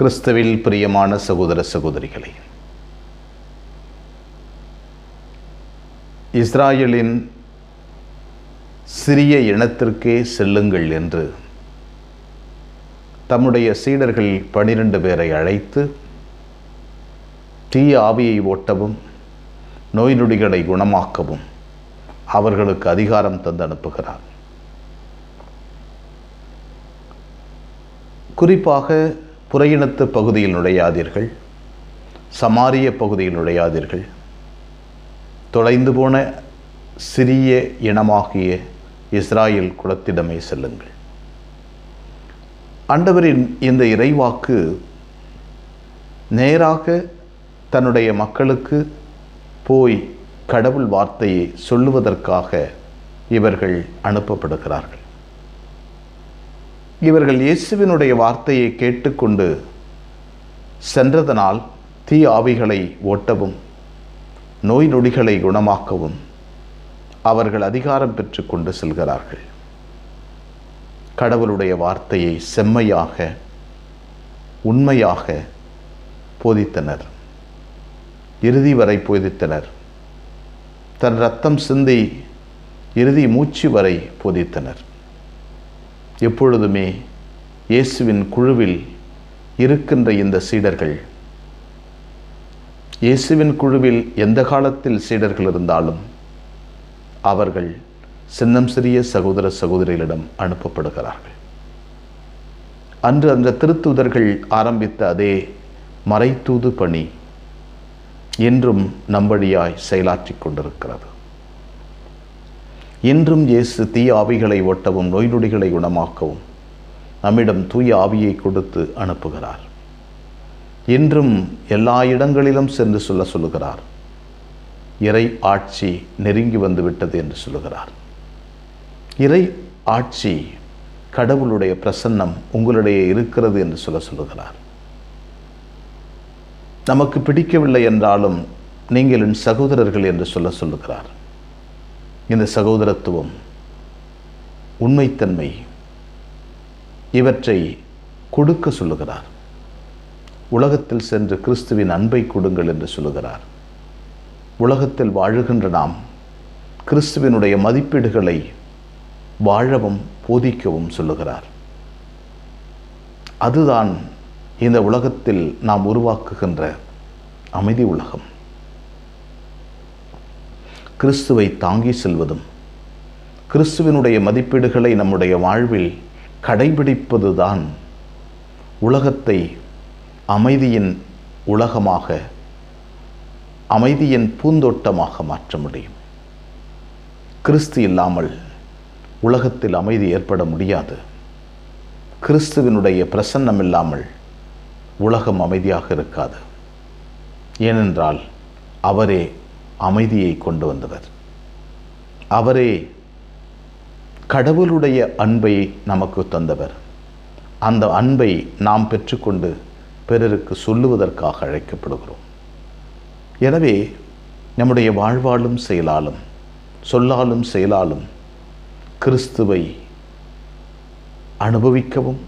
கிறிஸ்துவில் பிரியமான சகோதர சகோதரிகளே இஸ்ராயலின் சிறிய இனத்திற்கே செல்லுங்கள் என்று தம்முடைய சீடர்கள் பனிரெண்டு பேரை அழைத்து தீய ஆவியை ஓட்டவும் நோய் நொடிகளை குணமாக்கவும் அவர்களுக்கு அதிகாரம் தந்து அனுப்புகிறார். குறிப்பாக புறையினத்து பகுதியில் நுழையாதீர்கள். சமாரிய பகுதியில் நுழையாதீர்கள். தொலைந்து போன சிறிய இனமாகிய இஸ்ராயல் குலத்திடமே செல்லுங்கள். ஆண்டவரின் இந்த இறைவாக்கு நேராக தன்னுடைய மக்களுக்கு போய் கடவுள் வார்த்தையை சொல்லுவதற்காக இவர்கள் அனுப்பப்படுகிறார்கள். இவர்கள் இயேசுவினுடைய வார்த்தையை கேட்டுக்கொண்டு சென்றதனால் தீ ஆவிகளை ஓட்டவும் நோய் நொடிகளை குணமாக்கவும் அவர்கள் அதிகாரம் பெற்று கொண்டு செல்கிறார்கள். கடவுளுடைய வார்த்தையை செம்மையாக உண்மையாக போதித்தனர். இறுதி வரை போதித்தனர். தன் ரத்தம் சிந்தி இறுதி மூச்சு வரை போதித்தனர். எப்பொழுதுமே இயேசுவின் குழுவில் இருக்கின்ற இந்த சீடர்கள். இயேசுவின் குழுவில் எந்த காலத்தில் சீடர்கள் இருந்தாலும் அவர்கள் சின்னம் சிறிய சகோதர சகோதரிகளிடம் அனுப்பப்படுகிறார்கள். அன்று அந்த திருத்துதர்கள் ஆரம்பித்த அதே மறைத்தூது பணி இன்றும் நம்படியாய் செயலாற்றிக் கொண்டிருக்கிறது. இன்றும் இயேசு தீய ஆவிகளை ஒட்டவும் நோய் நொடிகளை குணமாக்கவும் நம்மிடம் தூய ஆவியை கொடுத்து அனுப்புகிறார். இன்றும் எல்லா இடங்களிலும் சென்று சொல்ல சொல்லுகிறார். இறை ஆட்சி நெருங்கி வந்துவிட்டது என்று சொல்லுகிறார். இறை ஆட்சி கடவுளுடைய பிரசன்னம் உங்களுடைய இருக்கிறது என்று சொல்ல சொல்லுகிறார். நமக்கு பிடிக்கவில்லை என்றாலும் நீங்கள் என் சகோதரர்கள் என்று சொல்ல சொல்லுகிறார். இந்த சகோதரத்துவம் உண்மைத்தன்மை இவற்றை கொடுக்க சொல்லுகிறார். உலகத்தில் சென்று கிறிஸ்துவின் அன்பை கொடுங்கள் என்று சொல்லுகிறார். உலகத்தில் வாழுகின்ற நாம் கிறிஸ்துவினுடைய மதிப்பீடுகளை வாழவும் போதிக்கவும் சொல்லுகிறார். அதுதான் இந்த உலகத்தில் நாம் உருவாக்குகின்ற அமைதி உலகம். கிறிஸ்துவை தாங்கி செல்வதும் கிறிஸ்துவினுடைய மதிப்பீடுகளை நம்முடைய வாழ்வில் கடைபிடிப்பதுதான் உலகத்தை அமைதியின் உலகமாக அமைதியின் பூந்தோட்டமாக மாற்ற முடியும். கிறிஸ்து இல்லாமல் உலகத்தில் அமைதி ஏற்பட முடியாது. கிறிஸ்துவினுடைய பிரசன்னம் இல்லாமல் உலகம் அமைதியாக இருக்காது. ஏனென்றால் அவரே அமைதியை கொண்டு வந்தவர். அவரே கடவுளுடைய அன்பை நமக்கு தந்தவர். அந்த அன்பை நாம் பெற்றுக்கொண்டு பிறருக்கு சொல்லுவதற்காக அழைக்கப்படுகிறோம். எனவே நம்முடைய வாழ்வாலும் செயலாலும் சொல்லாலும் செயலாலும் கிறிஸ்துவை அனுபவிக்கவும்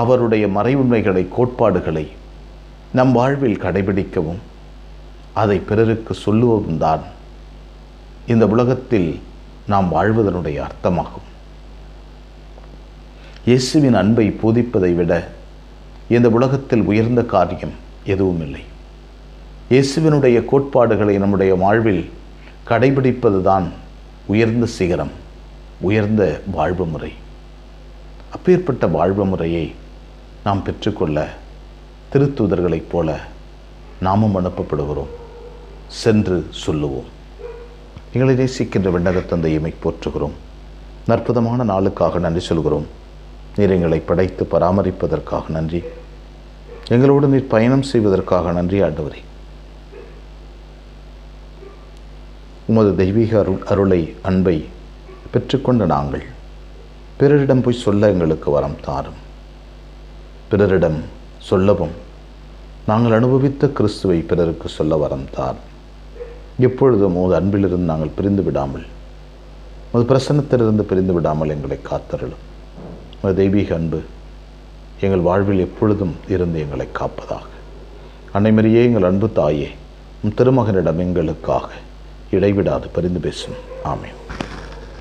அவருடைய மறைவுண்மைகளை கோட்பாடுகளை நம் வாழ்வில் கடைபிடிக்கவும் அதை பிறருக்கு சொல்லுவதும் தான். இந்த உலகத்தில் நாம் வாழ்வதனுடைய அர்த்தமாகும். இயேசுவின் அன்பை போதிப்பதை விட இந்த உலகத்தில் உயர்ந்த காரியம் எதுவும் இல்லை. இயேசுவினுடைய கோட்பாடுகளை நம்முடைய வாழ்வில் கடைபிடிப்பதுதான் உயர்ந்த சிகரம் உயர்ந்த வாழ்வு முறை. அப்பேற்பட்ட வாழ்வு முறையை நாம் பெற்றுக்கொள்ள திருத்தூதர்களைப் போல நாமும் அனுப்பப்படுகிறோம். சென்று சொல்லுவோம். எங்களை நேசிக்கின்ற விண்ணக தந்தையுமை போற்றுகிறோம் நற்புதமான நாளுக்காக நன்றி சொல்கிறோம். நீர் எங்களை படைத்து பராமரிப்பதற்காக நன்றி. எங்களோடு நீர் பயணம் செய்வதற்காக நன்றி ஆண்டவரே. உமது தெய்வீக அருள் அருளை அன்பை பெற்றுக்கொண்ட நாங்கள் பிறரிடம் போய் சொல்ல எங்களுக்கு வரம் தாரும். பிறரிடம் சொல்லவும் நாங்கள் அனுபவித்த கிறிஸ்துவை பிறருக்கு சொல்ல வரம் தாரும். எப்பொழுதும் உமது அன்பிலிருந்து நாங்கள் பிரிந்து விடாமல் உமது பிரசன்னத்திலிருந்து பிரிந்து விடாமல் எங்களை காத்தருளும். உமது தெய்வீக அன்பு எங்கள் வாழ்வில் எப்பொழுதும் இருந்து எங்களை காப்பதாக. அன்னைமரியே எங்கள் அன்பு தாயே உம் திருமகனிடம் எங்களுக்காக இடைவிடாது பரிந்து பேசும். ஆமென்.